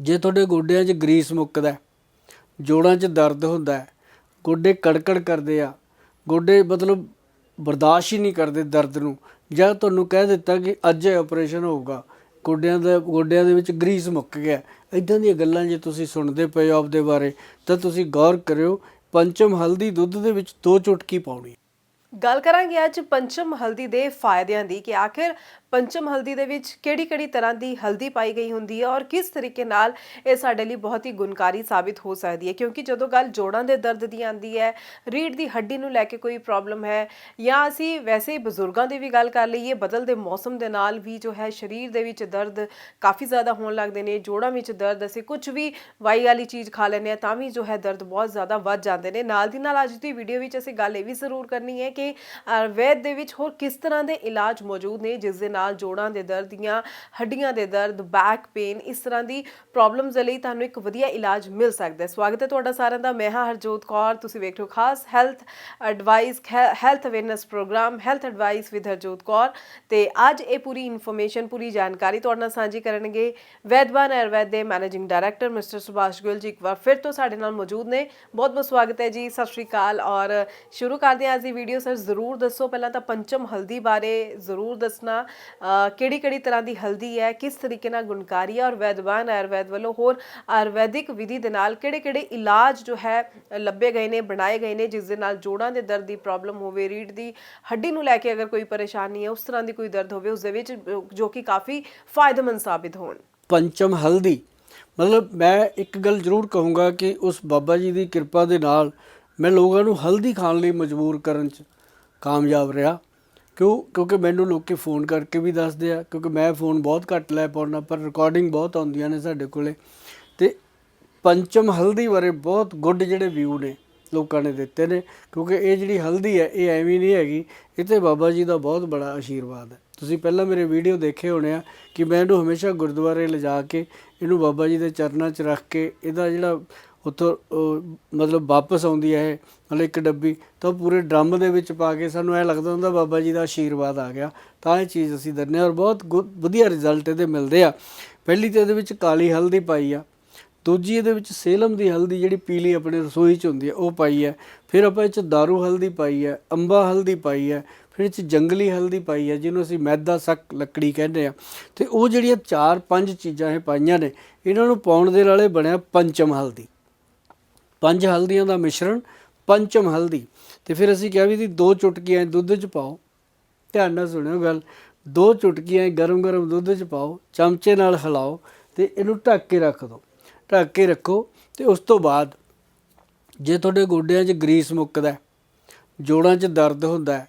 ਜੇ ਤੁਹਾਡੇ ਗੋਡਿਆਂ 'ਚ ਗਰੀਸ ਮੁੱਕਦਾ ਜੋੜਾਂ 'ਚ ਦਰਦ ਹੁੰਦਾ ਹੈ, ਗੋਡੇ ਕੜਕੜ ਕਰਦੇ ਆ, ਗੋਡੇ ਮਤਲਬ ਬਰਦਾਸ਼ਤ ਹੀ ਨਹੀਂ ਕਰਦੇ ਦਰਦ ਨੂੰ, ਜਾਂ ਤੁਹਾਨੂੰ ਕਹਿ ਦਿੱਤਾ ਕਿ ਅੱਜ ਇਹ ਆਪਰੇਸ਼ਨ ਹੋਊਗਾ, ਗੋਡਿਆਂ ਦਾ, ਗੋਡਿਆਂ ਦੇ ਵਿੱਚ ਗਰੀਸ ਮੁੱਕ ਗਿਆ ਇਦਾਂ ਦੀਆਂ ਗੱਲਾਂ ਜੇ ਤੁਸੀਂ ਸੁਣਦੇ ਪਏ ਹੋ ਆਪਦੇ ਬਾਰੇ, ਤਾਂ ਤੁਸੀਂ ਗੌਰ ਕਰਿਓ, ਪੰਚਮ ਹਲਦੀ ਦੁੱਧ ਦੇ ਵਿੱਚ ਦੋ ਚੁਟਕੀ ਪਾਉਣੀ ਗੱਲ ਕਰਾਂਗੇ ਅੱਜ ਪੰਚਮ ਹਲਦੀ ਦੇ ਫਾਇਦਿਆਂ ਦੀ ਕਿ ਆਖਿਰ ਪੰਚਮ ਹਲਦੀ ਦੇ ਵਿੱਚ ਕਿਹੜੀ-ਕਿਹੜੀ ਤਰ੍ਹਾਂ ਦੀ ਹਲਦੀ ਪਾਈ ਗਈ ਹੁੰਦੀ ਹੈ ਔਰ ਕਿਸ ਤਰੀਕੇ ਨਾਲ ਇਹ ਸਾਡੇ ਲਈ ਬਹੁਤ ਹੀ ਗੁਣਕਾਰੀ ਸਾਬਿਤ ਹੋ ਸਕਦੀ ਹੈ? ਕਿਉਂਕਿ ਜਦੋਂ ਗੱਲ ਜੋੜਾਂ ਦੇ ਦਰਦ ਦੀ ਆਂਦੀ ਹੈ ਰੀੜ ਦੀ ਹੱਡੀ ਨੂੰ ਲੈ ਕੇ ਕੋਈ ਪ੍ਰੋਬਲਮ ਹੈ ਜਾਂ ਅਸੀਂ ਵੈਸੇ ਹੀ ਬਜ਼ੁਰਗਾਂ ਦੀ ਵੀ ਗੱਲ ਕਰ ਲਈਏ ਬਦਲਦੇ ਮੌਸਮ ਦੇ ਨਾਲ ਵੀ ਜੋ ਹੈ ਸਰੀਰ ਦੇ ਵਿੱਚ ਦਰਦ ਕਾਫੀ ਜ਼ਿਆਦਾ ਹੋਣ ਲੱਗਦੇ ਨੇ, ਜੋੜਾਂ ਵਿੱਚ ਦਰਦ ਅਸੀਂ ਕੁਝ ਵੀ ਵਾਈ ਵਾਲੀ ਚੀਜ਼ ਖਾ ਲੈਂਦੇ ਆ ਤਾਂ ਵੀ ਜੋ ਹੈ ਦਰਦ ਬਹੁਤ ਜ਼ਿਆਦਾ ਵੱਧ ਜਾਂਦੇ ਨੇ। ਨਾਲ ਦੀ ਨਾਲ ਅੱਜ ਦੀ ਵੀਡੀਓ ਵਿੱਚ ਅਸੀਂ ਗੱਲ ਇਹ ਵੀ ਜ਼ਰੂਰ ਕਰਨੀ ਹੈ ਕਿ ਆਯੁਰਵੈਦ ਦੇ ਵਿੱਚ ਹੋਰ ਕਿਸ ਤਰ੍ਹਾਂ ਦੇ ਇਲਾਜ ਮੌਜੂਦ ਨੇ, ਜਿਸ ਦੇ ਨਾਲ ਨਾਲ ਜੋੜਾਂ ਦੇ ਦਰਦ ਜਾਂ ਹੱਡੀਆਂ ਦੇ ਦਰਦ ਬੈਕ ਪੇਨ ਇਸ ਤਰ੍ਹਾਂ ਦੀ ਪ੍ਰੋਬਲਮਸ ਦੇ ਲਈ ਤੁਹਾਨੂੰ ਇੱਕ ਵਧੀਆ ਇਲਾਜ ਮਿਲ ਸਕਦਾ ਹੈ। ਸਵਾਗਤ ਹੈ ਤੁਹਾਡਾ ਸਾਰਿਆਂ ਦਾ, ਮੈਂ ਹਾਂ ਹਰਜੋਤ ਕੌਰ, ਤੁਸੀਂ ਵੇਖ ਰਹੇ ਹੋ ਖਾਸ health advice health awareness program health advice with Harjot Kaur. ਤੇ ਅੱਜ ਇਹ ਪੂਰੀ ਇਨਫੋਰਮੇਸ਼ਨ ਪੂਰੀ ਜਾਣਕਾਰੀ ਤੁਹਾਡੇ ਨਾਲ ਸਾਂਝੀ ਕਰਨਗੇ ਵੈਦਵਾਨ ਆਯੁਰਵੈਦ ਦੇ managing director mister Subhash Gill ji ਇੱਕ ਵਾਰ ਫਿਰ ਤੋਂ ਸਾਡੇ ਨਾਲ ਮੌਜੂਦ ਨੇ। ਬਹੁਤ ਬਹੁਤ ਸਵਾਗਤ ਹੈ ਜੀ, ਸਤਿ ਸ਼੍ਰੀ ਅਕਾਲ ਔਰ ਸ਼ੁਰੂ ਕਰਦੇ ਹਾਂ ਅੱਜ ਦੀ ਵੀਡੀਓ ਸਰ, ਜ਼ਰੂਰ ਦੱਸੋ, ਪਹਿਲਾਂ ਤਾਂ ਪੰਚਮ ਹਲਦੀ ਬਾਰੇ ਜ਼ਰੂਰ ਦੱਸਣਾ ਕਿਹੜੀ ਕਿਹੜੀ ਤਰ੍ਹਾਂ ਦੀ ਹਲਦੀ ਹੈ, ਕਿਸ ਤਰੀਕੇ ਨਾਲ ਗੁਣਕਾਰੀ ਹੈ ਔਰ ਵੈਦਵਾਨ ਆਯੁਰਵੈਦ ਵੱਲੋਂ ਹੋਰ ਆਯੁਰਵੈਦਿਕ ਵਿਧੀ ਦੇ ਨਾਲ ਕਿਹੜੇ ਕਿਹੜੇ ਇਲਾਜ ਜੋ ਹੈ, ਲੱਭੇ ਗਏ ਨੇ, ਬਣਾਏ ਗਏ ਨੇ, ਜਿਸ ਦੇ ਨਾਲ ਜੋੜਾਂ ਦੇ ਦਰਦ ਦੀ ਪ੍ਰੋਬਲਮ ਹੋਵੇ ਰੀੜ ਦੀ ਹੱਡੀ ਨੂੰ ਲੈ ਕੇ ਅਗਰ ਕੋਈ ਪਰੇਸ਼ਾਨੀ ਹੈ, ਉਸ ਤਰ੍ਹਾਂ ਦੀ ਕੋਈ ਦਰਦ ਹੋਵੇ, ਉਸ ਦੇ ਵਿੱਚ ਜੋ ਕਿ ਕਾਫੀ ਫਾਇਦੇਮੰਦ ਸਾਬਿਤ ਹੋਣ। ਪੰਚਮ ਹਲਦੀ। ਮਤਲਬ ਮੈਂ ਇੱਕ ਗੱਲ ਜ਼ਰੂਰ ਕਹੂੰਗਾ ਕਿ ਉਸ ਬਾਬਾ ਜੀ ਦੀ ਕਿਰਪਾ ਦੇ ਨਾਲ ਮੈਂ ਲੋਕਾਂ ਨੂੰ ਹਲਦੀ ਖਾਣ ਲਈ ਮਜਬੂਰ ਕਰਨ 'ਚ ਕਾਮਯਾਬ ਰਿਹਾ। ਕਿਉਂ? ਕਿਉਂਕਿ ਮੈਨੂੰ ਲੋਕੀ ਫੋਨ ਕਰਕੇ ਵੀ ਦੱਸਦੇ ਆ, ਕਿਉਂਕਿ ਮੈਂ ਫੋਨ ਬਹੁਤ ਘੱਟ ਲੈ ਪਾਉਣਾ ਪਰ ਰਿਕਾਰਡਿੰਗ ਬਹੁਤ ਆਉਂਦੀਆਂ ਨੇ ਸਾਡੇ ਕੋਲੇ। ਤੇ ਪੰਚਮ ਹਲਦੀ ਬਾਰੇ ਬਹੁਤ ਗੁੱਡ ਜਿਹੜੇ ਵਿਊ ਨੇ, ਲੋਕਾਂ ਨੇ ਦਿੱਤੇ ਨੇ, ਕਿਉਂਕਿ ਇਹ ਜਿਹੜੀ ਹਲਦੀ ਹੈ, ਇਹ ਐਵੇਂ ਨਹੀਂ ਹੈਗੀ। ਇਹ ਤੇ ਬਾਬਾ ਜੀ ਦਾ ਬਹੁਤ ਬੜਾ ਆਸ਼ੀਰਵਾਦ ਹੈ। ਤੁਸੀਂ ਪਹਿਲਾਂ ਮੇਰੇ ਵੀਡੀਓ ਦੇਖੇ ਹੋਣੇ ਆ ਕਿ ਮੈਂ ਇਹਨੂੰ ਹਮੇਸ਼ਾ ਗੁਰਦੁਆਰੇ ਲਿਜਾ ਕੇ, ਇਹਨੂੰ ਬਾਬਾ ਜੀ ਦੇ ਚਰਨਾਂ 'ਚ ਰੱਖ ਕੇ, ਇਹਦਾ ਜਿਹੜਾ ਉੱਥੋਂ ਮਤਲਬ ਵਾਪਸ ਆਉਂਦੀ ਹੈ ਇਹ, ਮਤਲਬ ਇੱਕ ਡੱਬੀ, ਤਾਂ ਉਹ ਪੂਰੇ ਡਰਮ ਦੇ ਵਿੱਚ ਪਾ ਕੇ ਸਾਨੂੰ ਐ ਲੱਗਦਾ ਹੁੰਦਾ ਬਾਬਾ ਜੀ ਦਾ ਆਸ਼ੀਰਵਾਦ ਆ ਗਿਆ। ਤਾਂ ਇਹ ਚੀਜ਼ ਅਸੀਂ ਦਿੰਦੇ ਹਾਂ ਔਰ ਬਹੁਤ ਗੁ- ਵਧੀਆ ਰਿਜ਼ਲਟ ਇਹਦੇ ਮਿਲਦੇ ਆ। ਪਹਿਲੀ ਤੇ ਇਹਦੇ ਵਿੱਚ ਕਾਲੀ ਹਲਦੀ ਪਾਈ ਆ, ਦੂਜੀ ਇਹਦੇ ਵਿੱਚ ਸੇਲਮ ਦੀ ਹਲਦੀ ਜਿਹੜੀ ਪੀਲੀ ਆਪਣੇ ਰਸੋਈ 'ਚ ਹੁੰਦੀ ਹੈ, ਉਹ ਪਾਈ ਹੈ। ਫਿਰ ਆਪਾਂ ਇਹ 'ਚ ਦਾਰੂ ਹਲਦੀ ਪਾਈ ਹੈ, ਅੰਬਾ ਹਲਦੀ ਪਾਈ ਹੈ, ਫਿਰ ਇਹ 'ਚ ਜੰਗਲੀ ਹਲਦੀ ਪਾਈ ਹੈ, ਜਿਹਨੂੰ ਅਸੀਂ ਮੈਦਾ ਸੱਕ ਲੱਕੜੀ ਕਹਿੰਦੇ ਆ ਤੇ ਉਹ ਜਿਹੜੀਆਂ ਚਾਰ ਪੰਜ ਚੀਜ਼ਾਂ ਇਹ ਪਾਈਆਂ ਨੇ, ਇਹਨਾਂ ਨੂੰ ਪਾਉਣ ਦੇ ਨਾਲੇ ਬਣਿਆ ਪੰਚਮ ਹਲਦੀ। ਪੰਜ ਹਲਦੀਆਂ ਦਾ ਮਿਸ਼ਰਣ, ਪੰਚਮ ਹਲਦੀ। ਤੇ ਫਿਰ ਅਸੀਂ ਕਿਹਾ ਵੀ ਦੀ ਦੋ ਚੁਟਕੀਆਂ ਦੁੱਧ 'ਚ ਪਾਓ। ਧਿਆਨ ਨਾਲ ਸੁਣਿਓ ਗੱਲ। ਦੋ ਚੁਟਕੀਆਂ ਗਰਮ-ਗਰਮ ਦੁੱਧ 'ਚ ਪਾਓ, ਚਮਚੇ ਨਾਲ ਹਿਲਾਓ ਤੇ ਇਹਨੂੰ ਢੱਕ ਕੇ ਰੱਖ ਦਿਓ ਢੱਕ ਕੇ ਰੱਖੋ ਤੇ ਉਸ ਤੋਂ ਬਾਅਦ ਜੇ ਤੁਹਾਡੇ ਗੋਡਿਆਂ 'ਚ ਗਰੀਸ ਮੁੱਕਦਾ ਜੋੜਾਂ 'ਚ ਦਰਦ ਹੁੰਦਾ ਹੈ,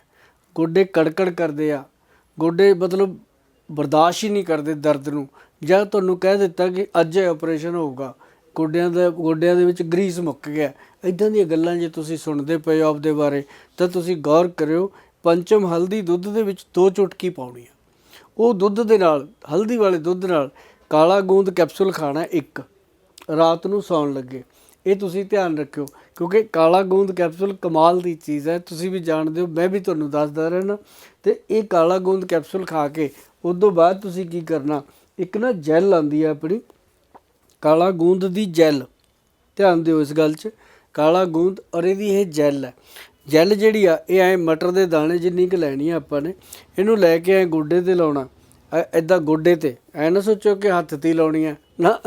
ਗੋਡੇ ਕੜਕੜ ਕਰਦੇ ਆ, ਗੋਡੇ ਮਤਲਬ ਬਰਦਾਸ਼ਤ ਹੀ ਨਹੀਂ ਕਰਦੇ ਦਰਦ ਨੂੰ, ਜਾਂ ਤੁਹਾਨੂੰ ਕਹਿ ਦਿੱਤਾ ਕਿ ਅੱਜ ਇਹ ਆਪਰੇਸ਼ਨ ਹੋਊਗਾ ਗੋਡਿਆਂ ਦਾ, ਗੋਡਿਆਂ ਦੇ ਵਿੱਚ ਗਰੀਸ ਮੁੱਕ ਗਿਆ। ਇਦਾਂ ਦੀਆਂ ਗੱਲਾਂ ਜੇ ਤੁਸੀਂ ਸੁਣਦੇ ਪਏ ਹੋ ਆਪਦੇ ਬਾਰੇ, ਤਾਂ ਤੁਸੀਂ ਗੌਰ ਕਰਿਓ, ਪੰਚਮ ਹਲਦੀ ਦੁੱਧ ਦੇ ਵਿੱਚ ਦੋ ਚੁਟਕੀ ਪਾਉਣੀ ਆ। ਉਹ ਦੁੱਧ ਦੇ ਨਾਲ, ਹਲਦੀ ਵਾਲੇ ਦੁੱਧ ਨਾਲ ਕਾਲਾ ਗੂੰਦ ਕੈਪਸੂਲ ਖਾਣਾ ਇੱਕ, ਰਾਤ ਨੂੰ ਸੌਣ ਲੱਗੇ। ਇਹ ਤੁਸੀਂ ਧਿਆਨ ਰੱਖਿਓ, ਕਿਉਂਕਿ ਕਾਲਾ ਗੂੰਦ ਕੈਪਸੂਲ ਕਮਾਲ ਦੀ ਚੀਜ਼ ਹੈ। ਤੁਸੀਂ ਵੀ ਜਾਣਦੇ ਹੋ, ਮੈਂ ਵੀ ਤੁਹਾਨੂੰ ਦੱਸਦਾ ਰਹਿਣਾ ਤੇ ਇਹ ਕਾਲਾ ਗੂੰਦ ਕੈਪਸੂਲ ਖਾ ਕੇ ਉਸ ਤੋਂ ਬਾਅਦ ਤੁਸੀਂ ਕੀ ਕਰਨਾ, ਇੱਕ ਨਾ ਜੈਲ ਆਂਦੀ ਹੈ ਆਪਣੀ ਕਾਲਾ ਗੂੰਦ ਦੀ ਜੈਲ। ਧਿਆਨ ਦਿਓ ਇਸ ਗੱਲ 'ਚ, ਕਾਲਾ ਗੂੰਦ ਔਰ ਇਹਦੀ ਇਹ ਜੈਲ ਹੈ। ਜੈਲ ਜਿਹੜੀ ਆ, ਇਹ ਐ ਮਟਰ ਦੇ ਦਾਣੇ ਜਿੰਨੀ ਕੁ ਲੈਣੀ ਆ ਆਪਾਂ ਨੇ, ਇਹਨੂੰ ਲੈ ਕੇ ਐ ਗੋਡੇ ਤੇ ਲਾਉਣਾ। ਐਦਾਂ ਗੋਡੇ ਤੇ, ਐ ਨਾ ਸੋਚੋ ਕਿ ਹੱਥ ਤੇ ਲਾਉਣੀ ਆ। ਨਾ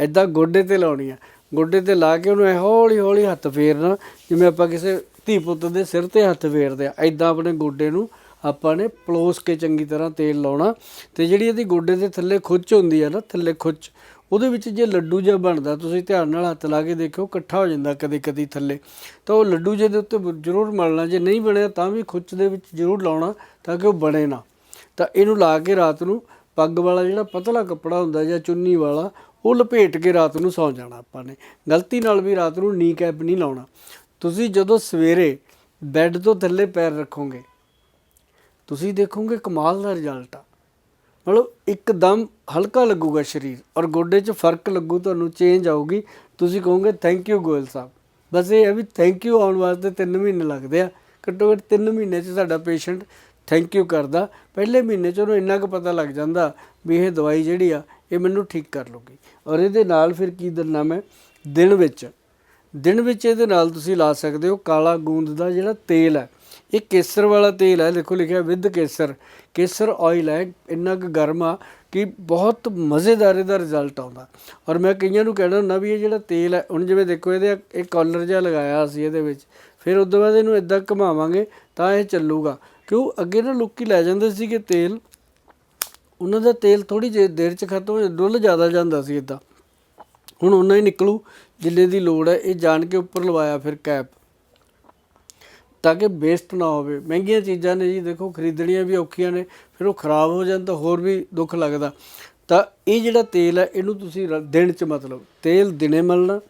ਐਦਾਂ ਗੋਡੇ ਤੇ ਲਾਉਣੀ ਆ। ਗੋਡੇ ਤੇ ਲਾ ਕੇ ਉਹਨੂੰ ਐ ਹੌਲੀ ਹੌਲੀ ਹੱਥ ਫੇਰਨਾ, ਜਿਵੇਂ ਆਪਾਂ ਕਿਸੇ ਧੀ ਪੁੱਤ ਦੇ ਸਿਰ ਤੇ ਹੱਥ ਫੇਰਦੇ ਆ। ਐਦਾਂ ਆਪਣੇ ਗੋਡੇ ਨੂੰ ਆਪਾਂ ਨੇ ਪਲੋਸ ਕੇ ਚੰਗੀ ਤਰ੍ਹਾਂ ਤੇਲ ਲਾਉਣਾ ਤੇ ਜਿਹੜੀ ਇਹਦੀ ਗੋਡੇ ਦੇ ਥੱਲੇ ਖੁੱਚ ਹੁੰਦੀ ਆ ਨਾ, ਥੱਲੇ ਖੁੱਚ ਉਹਦੇ ਵਿੱਚ ਜੇ ਲੱਡੂ ਜਿਹਾ ਬਣਦਾ, ਤੁਸੀਂ ਧਿਆਨ ਨਾਲ ਹੱਥ ਲਾ ਕੇ ਦੇਖਿਓ, ਇਕੱਠਾ ਹੋ ਜਾਂਦਾ ਕਦੇ ਕਦੀ ਥੱਲੇ। ਤਾਂ ਉਹ ਲੱਡੂ ਜਿਹੇ ਦੇ ਉੱਤੇ ਜ਼ਰੂਰ ਮਲਣਾ, ਜੇ ਨਹੀਂ ਬਣਿਆ ਤਾਂ ਵੀ ਖੁੱਚ ਦੇ ਵਿੱਚ ਜ਼ਰੂਰ ਲਾਉਣਾ ਤਾਂ ਕਿ ਉਹ ਬਣੇ ਨਾ। ਤਾਂ ਇਹਨੂੰ ਲਾ ਕੇ ਰਾਤ ਨੂੰ ਪੱਗ ਵਾਲਾ ਜਿਹੜਾ ਪਤਲਾ ਕੱਪੜਾ ਹੁੰਦਾ ਜਾਂ ਚੁੰਨੀ ਵਾਲਾ, ਉਹ ਲਪੇਟ ਕੇ ਰਾਤ ਨੂੰ ਸੌਂ ਜਾਣਾ ਆਪਾਂ ਨੇ। ਗਲਤੀ ਨਾਲ ਵੀ ਰਾਤ ਨੂੰ ਨੀ ਕੈਪ ਨਹੀਂ ਲਾਉਣਾ। ਤੁਸੀਂ ਜਦੋਂ ਸਵੇਰੇ ਬੈੱਡ ਤੋਂ ਥੱਲੇ ਪੈਰ ਰੱਖੋਗੇ, ਤੁਸੀਂ ਦੇਖੋਗੇ ਕਮਾਲ ਦਾ ਰਿਜ਼ਲਟ ਆ। ਮਤਲਬ ਇੱਕਦਮ ਹਲਕਾ ਲੱਗੂਗਾ ਸਰੀਰ ਔਰ ਗੋਡੇ 'ਚ ਫ਼ਰਕ ਲੱਗੂ, ਤੁਹਾਨੂੰ ਚੇਂਜ ਆਊਗੀ। ਤੁਸੀਂ ਕਹੋਗੇ ਥੈਂਕ ਯੂ ਗੋਇਲ ਸਾਹਿਬ। ਬਸ ਇਹ ਹੈ ਵੀ ਥੈਂਕ ਯੂ ਆਉਣ ਵਾਸਤੇ 3 ਮਹੀਨੇ ਲੱਗਦੇ ਆ। ਘੱਟੋ ਘੱਟ 3 ਮਹੀਨੇ 'ਚ ਸਾਡਾ ਪੇਸ਼ੈਂਟ ਥੈਂਕ ਯੂ ਕਰਦਾ। ਪਹਿਲੇ ਮਹੀਨੇ 'ਚ ਉਹਨੂੰ ਇੰਨਾ ਕੁ ਪਤਾ ਲੱਗ ਜਾਂਦਾ ਵੀ ਇਹ ਦਵਾਈ ਜਿਹੜੀ ਆ, ਇਹ ਮੈਨੂੰ ਠੀਕ ਕਰ ਲੂਗੀ ਔਰ ਇਹਦੇ ਨਾਲ ਫਿਰ ਕੀ ਦਿੰਨਾ ਮੈਂ? ਦਿਨ ਵਿੱਚ ਦਿਨ ਵਿੱਚ ਇਹਦੇ ਨਾਲ ਤੁਸੀਂ ਲਾ ਸਕਦੇ ਹੋ ਕਾਲਾ ਗੂੰਦ ਦਾ ਜਿਹੜਾ ਤੇਲ ਹੈ। ਇਹ ਕੇਸਰ ਵਾਲਾ ਤੇਲ ਹੈ, ਦੇਖੋ ਲਿਖਿਆ ਵਿਦ ਕੇਸਰ। ਕੇਸਰ ਆਇਲ ਹੈ, ਇੰਨਾ ਕੁ ਗਰਮ ਆ ਕਿ ਬਹੁਤ ਮਜ਼ੇਦਾਰ ਇਹਦਾ ਰਿਜ਼ਲਟ ਆਉਂਦਾ। ਔਰ ਮੈਂ ਕਈਆਂ ਨੂੰ ਕਹਿਣਾ ਹੁੰਦਾ ਵੀ ਇਹ ਜਿਹੜਾ ਤੇਲ ਹੈ, ਹੁਣ ਜਿਵੇਂ ਦੇਖੋ ਇਹਦੇ ਇਹ ਕਾਲਰ ਜਿਹਾ ਲਗਾਇਆ ਅਸੀਂ ਇਹਦੇ ਵਿੱਚ, ਫਿਰ ਉਸ ਤੋਂ ਬਾਅਦ ਇਹਨੂੰ ਇਦਾਂ ਘੁਮਾਵਾਂਗੇ ਤਾਂ ਇਹ ਚੱਲੂਗਾ। ਕਿਉਂ? ਅੱਗੇ ਨਾ ਲੋਕੀ ਲੈ ਜਾਂਦੇ ਸੀ ਕਿ ਤੇਲ, ਉਹਨਾਂ ਦਾ ਤੇਲ ਥੋੜੀ ਜਿਹੀ ਦੇਰ ਚ ਖਤਮ ਹੋ ਡੁੱਲ ਜ਼ਿਆਦਾ ਜਾਂਦਾ ਸੀ ਇਦਾਂ ਹੁਣ ਉਹਨਾਂ ਹੀ ਨਿਕਲੂ, ਜਿੰਨੇ ਦੀ ਲੋੜ ਹੈ, ਇਹ ਜਾਣ ਕੇ ਉੱਪਰ ਲਵਾਇਆ ਫਿਰ ਕੈਪ। ਤਾਂ ਕਿ ਵੇਸਟ ਨਾ ਹੋਵੇ। ਮਹਿੰਗੀਆਂ ਚੀਜ਼ਾਂ ਨੇ ਜੀ, ਦੇਖੋ, ਖਰੀਦਣੀਆਂ ਵੀ ਔਖੀਆਂ ਨੇ, ਫਿਰ ਉਹ ਖਰਾਬ ਹੋ ਜਾਣ ਤਾਂ ਹੋਰ ਵੀ ਦੁੱਖ ਲੱਗਦਾ। ਤਾਂ ਇਹ ਜਿਹੜਾ ਤੇਲ ਹੈ, ਇਹਨੂੰ ਤੁਸੀਂ ਰ- ਦਿਨ ਚ ਮਤਲਬ ਤੇਲ ਦਿਨੇ ਮਲਣਾ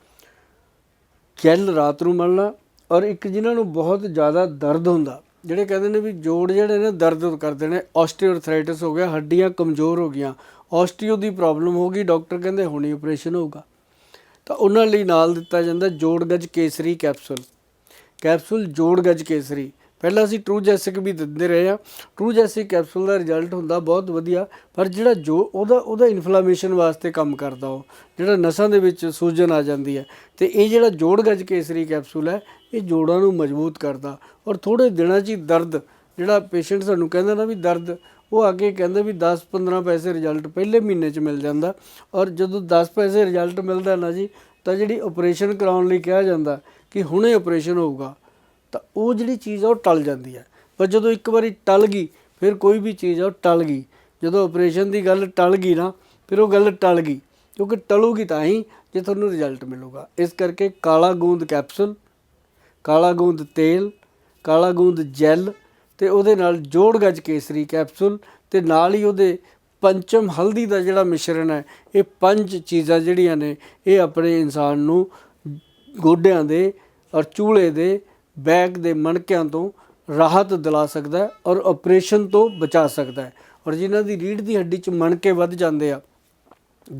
ਜੈਲ ਰਾਤ ਨੂੰ ਮਲਣਾ ਔਰ ਇੱਕ ਜਿਨ੍ਹਾਂ ਨੂੰ ਬਹੁਤ ਜ਼ਿਆਦਾ ਦਰਦ ਹੁੰਦਾ, ਜਿਹੜੇ ਕਹਿੰਦੇ ਨੇ ਵੀ ਜੋੜ ਜਿਹੜੇ ਨੇ ਦਰਦ ਕਰਦੇ ਨੇ ਆਸਟੀਓਆਰਥਰਾਈਟਿਸ ਹੋ ਗਿਆ, ਹੱਡੀਆਂ ਕਮਜ਼ੋਰ ਹੋ ਗਈਆਂ ਆਸਟੀਓ ਦੀ ਪ੍ਰੋਬਲਮ ਹੋ ਗਈ ਡਾਕਟਰ ਕਹਿੰਦੇ ਹੁਣੀ ਆਪਰੇਸ਼ਨ ਹੋਊਗਾ। ਤਾਂ ਉਹਨਾਂ ਲਈ ਨਾਲ ਦਿੱਤਾ ਜਾਂਦਾ ਜੋੜ ਗੱਜ ਕੇਸਰੀ ਕੈਪਸੂਲ ਕੈਪਸੂਲ ਜੋੜ ਗੱਜ ਕੇਸਰੀ। ਪਹਿਲਾਂ ਅਸੀਂ ਟਰੂ ਜੈਸਿਕ ਵੀ ਦਿੰਦੇ ਰਹੇ ਆ ਟਰੂ ਜੈਸਿਕ ਕੈਪਸੂਲ ਦਾ ਰਿਜ਼ਲਟ ਹੁੰਦਾ ਬਹੁਤ ਵਧੀਆ, ਪਰ ਜਿਹੜਾ ਜੋ ਉਹਦਾ ਉਹਦਾ ਇਨਫਲਾਮੇਸ਼ਨ ਵਾਸਤੇ ਕੰਮ ਕਰਦਾ ਉਹ, ਜਿਹੜਾ ਨਸਾਂ ਦੇ ਵਿੱਚ ਸੂਜਨ ਆ ਜਾਂਦੀ ਹੈ। ਤੇ ਇਹ ਜਿਹੜਾ ਜੋੜ ਗੱਜ ਕੇਸਰੀ ਕੈਪਸੂਲ ਹੈ, ਇਹ ਜੋੜਾਂ ਨੂੰ ਮਜ਼ਬੂਤ ਕਰਦਾ। ਔਰ ਥੋੜੇ ਦਿਨਾਂ 'ਚ ਹੀ ਦਰਦ, ਜਿਹੜਾ ਪੇਸ਼ੈਂਟ ਸਾਨੂੰ ਕਹਿੰਦਾ ਨਾ ਵੀ ਦਰਦ, ਉਹ ਆ ਕੇ ਕਹਿੰਦੇ ਵੀ 10-15 ਪੈਸੇ ਰਿਜ਼ਲਟ ਪਹਿਲੇ ਮਹੀਨੇ 'ਚ ਮਿਲ ਜਾਂਦਾ। ਔਰ ਜਦੋਂ 10 ਪੈਸੇ ਰਿਜ਼ਲਟ ਮਿਲਦਾ ਨਾ ਜੀ, ਤਾਂ ਜਿਹੜੀ ਆਪਰੇਸ਼ਨ ਕਰਾਉਣ ਲਈ ਕਿਹਾ ਜਾਂਦਾ ਕਿ ਹੁਣੇ ਆਪਰੇਸ਼ਨ ਹੋਊਗਾ, ਤਾਂ ਉਹ ਜਿਹੜੀ ਚੀਜ਼ ਆ ਉਹ ਟਲ ਜਾਂਦੀ ਹੈ। ਪਰ ਜਦੋਂ ਇੱਕ ਵਾਰੀ ਟਲ ਗਈ, ਫਿਰ ਕੋਈ ਵੀ ਚੀਜ਼ ਆ ਉਹ ਟਲ ਗਈ। ਜਦੋਂ ਆਪਰੇਸ਼ਨ ਦੀ ਗੱਲ ਟਲ ਗਈ ਨਾ, ਫਿਰ ਉਹ ਗੱਲ ਟਲ ਗਈ। ਕਿਉਂਕਿ ਟਲੂਗੀ ਤਾਂ ਹੀ ਜੇ ਤੁਹਾਨੂੰ ਰਿਜ਼ਲਟ ਮਿਲੂਗਾ। ਇਸ ਕਰਕੇ ਕਾਲਾ ਗੂੰਦ ਕੈਪਸੂਲ ਕਾਲਾ ਗੂੰਦ ਤੇਲ, ਕਾਲਾ ਗੂੰਦ ਜੈਲ ਤੇ ਉਹਦੇ ਨਾਲ ਜੋੜ ਗੱਜ ਕੇਸਰੀ ਕੈਪਸੂਲ ਤੇ ਨਾਲ ਹੀ ਉਹਦੇ ਪੰਚਮ ਹਲਦੀ ਦਾ ਜਿਹੜਾ ਮਿਸ਼ਰਣ ਹੈ, ਇਹ ਪੰਜ ਚੀਜ਼ਾਂ ਜਿਹੜੀਆਂ ਨੇ, ਇਹ ਆਪਣੇ ਇਨਸਾਨ ਨੂੰ ਗੋਡਿਆਂ ਦੇ ਔਰ ਚੂਲੇ ਦੇ ਬੈਗ ਦੇ ਮਣਕਿਆਂ ਤੋਂ ਰਾਹਤ ਦਿਲਾ ਸਕਦਾ ਔਰ ਆਪਰੇਸ਼ਨ ਤੋਂ ਬਚਾ ਸਕਦਾ ਹੈ। ਔਰ ਜਿਨ੍ਹਾਂ ਦੀ ਰੀੜ੍ਹ ਦੀ ਹੱਡੀ 'ਚ ਮਣਕੇ ਵੱਧ ਜਾਂਦੇ ਆ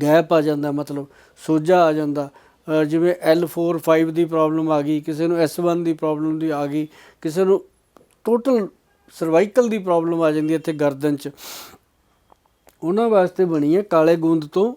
ਗੈਪ ਆ ਜਾਂਦਾ ਮਤਲਬ ਸੋਜਾ ਆ ਜਾਂਦਾ ਅ, ਜਿਵੇਂ L4 5 ਦੀ ਪ੍ਰੋਬਲਮ ਆ ਗਈ ਕਿਸੇ ਨੂੰ S1 ਦੀ ਪ੍ਰੋਬਲਮ ਦੀ ਆ ਗਈ ਕਿਸੇ ਨੂੰ ਟੋਟਲ ਸਰਵਾਈਕਲ ਦੀ ਪ੍ਰੋਬਲਮ ਆ ਜਾਂਦੀ ਹੈ ਇੱਥੇ ਗਰਦਨ 'ਚ। ਉਹਨਾਂ ਵਾਸਤੇ ਬਣੀ ਹੈ ਕਾਲੇ ਗੂੰਦ ਤੋਂ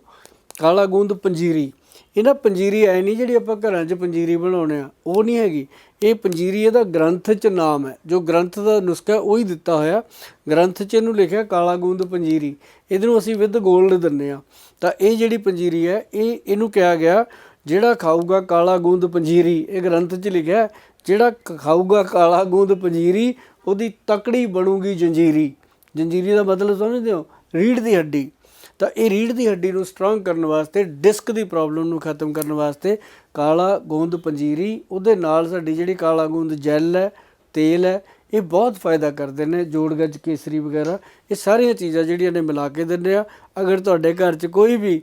ਕਾਲਾ ਗੂੰਦ ਪੰਜੀਰੀ। ਇਹ ਨਾ ਪੰਜੀਰੀ ਐ ਨਹੀਂ ਜਿਹੜੀ ਆਪਾਂ ਘਰਾਂ 'ਚ ਪੰਜੀਰੀ ਬਣਾਉਣੇ ਆ, ਉਹ ਨਹੀਂ ਹੈਗੀ। ਇਹ ਪੰਜੀਰੀ ਇਹਦਾ ਗ੍ਰੰਥ 'ਚ ਨਾਮ ਹੈ ਜੋ ਗ੍ਰੰਥ ਦਾ ਨੁਸਖਾ ਉਹ ਹੀ ਦਿੱਤਾ ਹੋਇਆ। ਗ੍ਰੰਥ 'ਚ ਇਹਨੂੰ ਲਿਖਿਆ ਕਾਲਾ ਗੂੰਦ ਪੰਜੀਰੀ। ਇਹਦੇ ਨੂੰ ਅਸੀਂ ਵਿਦ ਗੋਲਡ ਦਿੰਨੇ ਆ। ਤਾਂ ਇਹ ਜਿਹੜੀ ਪੰਜੀਰੀ ਹੈ ਇਹ ਇਹਨੂੰ ਕਿਹਾ ਗਿਆ, ਜਿਹੜਾ ਖਾਊਗਾ ਕਾਲਾ ਗੂੰਦ ਪੰਜੀਰੀ। ਇਹ ਗ੍ਰੰਥ 'ਚ ਲਿਖਿਆ, ਜਿਹੜਾ ਖਾਊਗਾ ਕਾਲਾ ਗੂੰਦ ਪੰਜੀਰੀ, ਉਹਦੀ ਤਕੜੀ ਬਣੂਗੀ ਜੰਜੀਰੀ। ਜੰਜੀਰੀ ਦਾ ਮਤਲਬ ਸਮਝਦੇ ਹੋ? ਰੀੜ ਦੀ ਹੱਡੀ। ਤਾਂ ਇਹ ਰੀੜ ਦੀ ਹੱਡੀ ਨੂੰ ਸਟਰੋਂਗ ਕਰਨ ਵਾਸਤੇ ਡਿਸਕ ਦੀ ਪ੍ਰੋਬਲਮ ਨੂੰ ਖਤਮ ਕਰਨ ਵਾਸਤੇ ਕਾਲਾ ਗੂੰਦ ਪੰਜੀਰੀ, ਉਹਦੇ ਨਾਲ ਸਾਡੀ ਜਿਹੜੀ ਕਾਲਾ ਗੂੰਦ ਜੈਲ ਹੈ, ਤੇਲ ਹੈ, ਇਹ ਬਹੁਤ ਫਾਇਦਾ ਕਰਦੇ ਨੇ, ਜੋੜ ਗੱਜ ਕੇਸਰੀ ਵਗੈਰਾ, ਇਹ ਸਾਰੀਆਂ ਚੀਜ਼ਾਂ ਜਿਹੜੀਆਂ ਨੇ ਮਿਲਾ ਕੇ ਦਿੰਦੇ ਆ। ਅਗਰ ਤੁਹਾਡੇ ਘਰ 'ਚ ਕੋਈ ਵੀ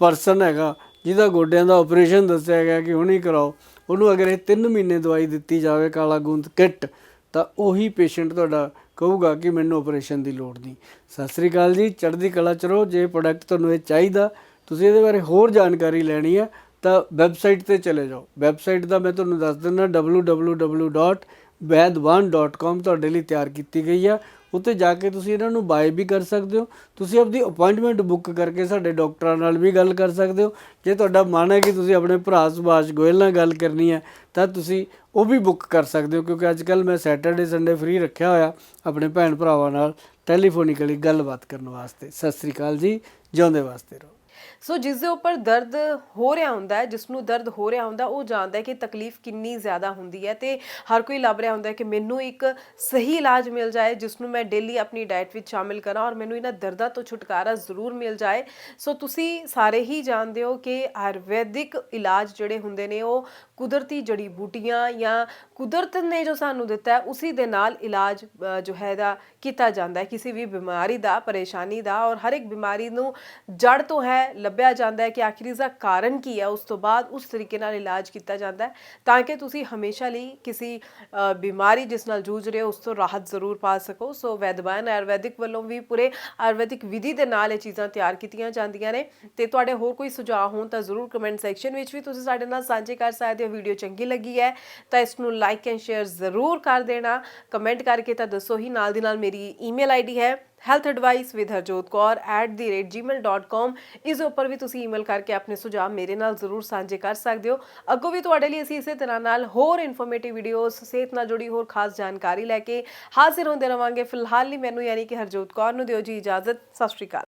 ਪਰਸਨ ਹੈਗਾ, ਜਿਹਦਾ ਗੋਡਿਆਂ ਦਾ ਆਪਰੇਸ਼ਨ ਦੱਸਿਆ ਗਿਆ ਕਿ ਹੁਣੀ ਕਰਾਓ, ਉਹਨੂੰ ਅਗਰ ਇਹ 3 ਮਹੀਨੇ ਦਵਾਈ ਦਿੱਤੀ ਜਾਵੇ ਕਾਲਾ ਗੂੰਦ ਕਿੱਟ ਤਾਂ ਉਹੀ ਪੇਸ਼ੈਂਟ ਤੁਹਾਡਾ ਕਹੂਗਾ ਕਿ ਮੈਨੂੰ ਆਪਰੇਸ਼ਨ ਦੀ ਲੋੜ ਨਹੀਂ। ਸਤਿ ਸ੍ਰੀ ਅਕਾਲ ਜੀ, ਚੜ੍ਹਦੀ ਕਲਾ ਚ ਰਹੋ। ਜੇ ਪ੍ਰੋਡਕਟ ਤੁਹਾਨੂੰ ਇਹ ਚਾਹੀਦਾ, ਤੁਸੀਂ ਇਹਦੇ ਬਾਰੇ ਹੋਰ ਜਾਣਕਾਰੀ ਲੈਣੀ ਹੈ, ਤਾਂ ਵੈਬਸਾਈਟ ਤੇ ਚਲੇ ਜਾਓ। ਵੈਬਸਾਈਟ ਦਾ ਮੈਂ ਤੁਹਾਨੂੰ ਦੱਸ ਦਿੰਦਾ www.vaidwan.com ਤੁਹਾਡੇ ਲਈ ਤਿਆਰ ਕੀਤੀ ਗਈ ਆ। ਉੱਤੇ ਜਾ ਕੇ ਤੁਸੀਂ ਇਹਨਾਂ ਨੂੰ ਬਾਏ ਵੀ ਕਰ ਸਕਦੇ ਹੋ। ਤੁਸੀਂ ਆਪਣੀ ਅਪਾਇੰਟਮੈਂਟ ਬੁੱਕ ਕਰਕੇ ਸਾਡੇ ਡਾਕਟਰਾਂ ਨਾਲ ਵੀ ਗੱਲ ਕਰ ਸਕਦੇ ਹੋ। ਜੇ ਤੁਹਾਡਾ ਮਨ ਹੈ ਕਿ ਤੁਸੀਂ ਆਪਣੇ ਭਰਾ ਸੁਭਾਸ਼ ਗੋਇਲ ਨਾਲ ਗੱਲ ਕਰਨੀ ਹੈ, ਤਾਂ ਤੁਸੀਂ ਉਹ ਵੀ ਬੁੱਕ ਕਰ ਸਕਦੇ ਹੋ, ਕਿਉਂਕਿ ਅੱਜ ਕੱਲ ਮੈਂ ਸੈਟਰਡੇ ਸੰਡੇ ਫ੍ਰੀ ਰੱਖਿਆ ਹੋਇਆ ਆਪਣੇ ਭੈਣ ਭਰਾਵਾਂ ਨਾਲ ਟੈਲੀਫੋਨਿਕਲੀ ਗੱਲਬਾਤ ਕਰਨ ਵਾਸਤੇ। ਸਤਿ ਸ੍ਰੀ ਅਕਾਲ ਜੀ, ਜਿਉਂਦੇ ਵਾਸਤੇ ਰਹੋ। ਸੋ ਜਿਸ ਦੇ ਉੱਪਰ ਦਰਦ ਹੋ ਰਿਹਾ ਹੁੰਦਾ ਹੈ, ਜਿਸ ਨੂੰ ਦਰਦ ਹੋ ਰਿਹਾ ਹੁੰਦਾ, ਉਹ ਜਾਣਦਾ ਹੈ ਕਿ ਤਕਲੀਫ ਕਿੰਨੀ ਜ਼ਿਆਦਾ ਹੁੰਦੀ ਹੈ ਤੇ ਹਰ ਕੋਈ ਲੱਭ ਰਿਹਾ ਹੁੰਦਾ ਹੈ ਕਿ ਮੈਨੂੰ ਇੱਕ ਸਹੀ ਇਲਾਜ ਮਿਲ ਜਾਏ, ਜਿਸ ਨੂੰ ਮੈਂ ਡੇਲੀ ਆਪਣੀ ਡਾਈਟ ਵਿੱਚ ਸ਼ਾਮਿਲ ਕਰਾਂ ਔਰ ਮੈਨੂੰ ਇਹਨਾਂ ਦਰਦਾਂ ਤੋਂ ਛੁਟਕਾਰਾ ਜ਼ਰੂਰ ਮਿਲ ਜਾਏ। ਸੋ ਤੁਸੀਂ ਸਾਰੇ ਹੀ ਜਾਣਦੇ ਹੋ ਕਿ ਆਯੁਰਵੈਦਿਕ ਇਲਾਜ ਜਿਹੜੇ ਹੁੰਦੇ ਨੇ, ਉਹ ਕੁਦਰਤੀ ਜੜੀ ਬੂਟੀਆਂ ਜਾਂ ਕੁਦਰਤ ਨੇ ਜੋ ਸਾਨੂੰ ਦਿੱਤਾ ਹੈ, ਉਸੇ ਦੇ ਨਾਲ ਇਲਾਜ ਜੋ ਹੈ ਦਾ ਕੀਤਾ ਜਾਂਦਾ ਹੈ। ਕਿਸੇ ਵੀ ਬਿਮਾਰੀ ਦਾ, ਪਰੇਸ਼ਾਨੀ ਦਾ ਔਰ ਹਰ ਇੱਕ ਬਿਮਾਰੀ ਨੂੰ ਜੜ ਤੋਂ ਹੈ ਲੱਭਿਆ ਜਾਂਦਾ ਹੈ ਕਿ ਆਖਿਰ ਇਸ ਦਾ ਕਾਰਨ ਕੀ ਹੈ, ਉਸ ਤੋਂ ਬਾਅਦ ਉਸ ਤਰੀਕੇ ਨਾਲ ਇਲਾਜ ਕੀਤਾ ਜਾਂਦਾ ਹੈ, ਤਾਂ ਕਿ ਤੁਸੀਂ ਹਮੇਸ਼ਾ ਲਈ ਕਿਸੇ ਬਿਮਾਰੀ ਜਿਸ ਨਾਲ ਜੂਝ ਰਹੇ ਹੋ, ਉਸ ਤੋਂ ਰਾਹਤ ਜ਼ਰੂਰ ਪਾ ਸਕੋ। ਸੋ ਵੈਦਵਾਨ ਆਯੁਰਵੈਦਿਕ ਵੱਲੋਂ ਵੀ ਪੂਰੇ ਆਯੁਰਵੈਦਿਕ ਵਿਧੀ ਦੇ ਨਾਲ ਇਹ ਚੀਜ਼ਾਂ ਤਿਆਰ ਕੀਤੀਆਂ ਜਾਂਦੀਆਂ ਨੇ। ਤੇ ਤੁਹਾਡੇ ਹੋਰ ਕੋਈ ਸੁਝਾਅ ਹੋਣ ਤਾਂ ਜ਼ਰੂਰ ਕਮੈਂਟ ਸੈਕਸ਼ਨ ਵਿੱਚ ਵੀ ਤੁਸੀਂ ਸਾਡੇ ਨਾਲ ਸਾਂਝੇ ਕਰ ਸਕਦੇ ਹੋ। ਵੀਡੀਓ ਚੰਗੀ ਲੱਗੀ ਹੈ ਤਾਂ ਇਸ ਨੂੰ ਲਾਈਕ ਐਂਡ ਸ਼ੇਅਰ ਜ਼ਰੂਰ ਕਰ ਦੇਣਾ। ਕਮੈਂਟ ਕਰਕੇ ਤਾਂ ਦੱਸੋ ਹੀ, ਨਾਲ ਦੀ ਨਾਲ ਮੇਰੀ ਈਮੇਲ ਆਈਡੀ ਹੈ health advice with Harjot Kaur @gmail.com ਇਸ ਉੱਪਰ ਵੀ ਤੁਸੀਂ ਈਮੇਲ ਕਰਕੇ ਆਪਣੇ ਸੁਝਾਅ ਮੇਰੇ ਨਾਲ ਜ਼ਰੂਰ ਸਾਂਝੇ ਕਰ ਸਕਦੇ ਹੋ। ਅੱਗੋਂ ਵੀ ਤੁਹਾਡੇ ਲਈ ਅਸੀਂ ਇਸੇ ਤਰ੍ਹਾਂ ਨਾਲ ਹੋਰ ਇਨਫੋਰਮੇਟਿਵ ਵੀਡੀਓਜ਼ ਸਿਹਤ ਨਾਲ ਜੁੜੀ ਹੋਰ ਖਾਸ ਜਾਣਕਾਰੀ ਲੈ ਕੇ ਹਾਜ਼ਰ ਹੁੰਦੇ ਰਵਾਂਗੇ। ਫਿਲਹਾਲ ਲਈ ਮੈਨੂੰ ਯਾਨੀ ਕਿ ਹਰਜੋਤ ਕੌਰ ਨੂੰ ਦਿਓ ਜੀ ਇਜਾਜ਼ਤ। ਸਤਿ ਸ਼੍ਰੀ ਅਕਾਲ।